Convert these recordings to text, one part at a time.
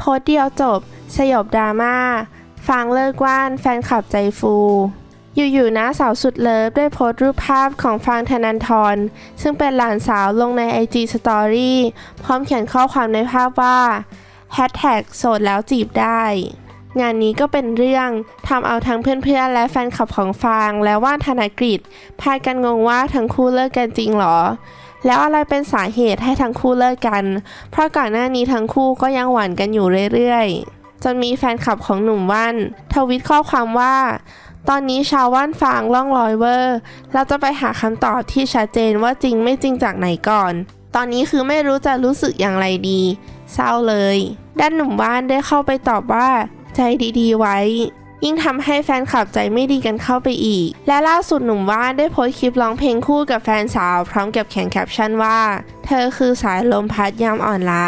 โพสเดียวจบ สยบดราม่าฟางเลิกว่านแฟนคลับใจฟู อยู่ๆนะสาวสุดเลิฟได้โพสต์รูปภาพของฟางธนันทร ซึ่งเป็นหลานสาวลงใน IG Story พร้อมเขียนข้อความในภาพว่า Hashtag โสดแล้วจีบได้ งานนี้ก็เป็นเรื่องทำเอาทั้งเพื่อนๆ และแฟนคลับของฟางและว่านธนกฤษพากันงงว่าทั้งคู่เลิกกันจริงหรอ แล้วอะไรเป็นสาเหตุให้ทั้งคู่เลิกกัน เพราะก่อนหน้านี้ทั้งคู่ก็ยังหวานกันอยู่เรื่อยๆ จนมีแฟนคลับของหนุ่มว่านทวิตข้อความว่า ตอนนี้ชาวว่านฟางล่องลอยเวอร์ เราจะไปหาคำตอบที่ชัดเจนว่าจริงไม่จริงจากไหนก่อน ตอนนี้คือไม่รู้จะรู้สึกอย่างไรดี เศร้าเลย ด้านหนุ่มว่านได้เข้าไปตอบว่า ใจดีๆไว้ ยิ่งทำให้แฟนคลับใจไม่ดีกันเข้าไปอีก และล่าสุดหนุ่มว่านได้โพสต์คลิปร้องเพลงคู่กับแฟนสาว พร้อมกับเขียนแคปชั่นว่า เธอคือสายลมพัดยามอ่อนล้า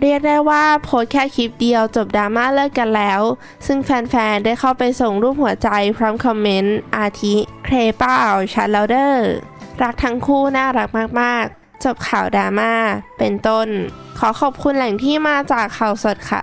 เรียกได้ว่าโพสแค่คลิปเดียวจบดราม่าเลิกกันแล้ว ซึ่งแฟนๆ ได้เข้าไปส่งรูปหัวใจพร้อมคอมเมนต์ อาทิเครเป้าชัดแล้วเดอร์รักทั้งคู่น่ารักมากๆ จบข่าวดราม่าเป็นต้น ขอขอบคุณแหล่งที่มาจากข่าวสดค่ะ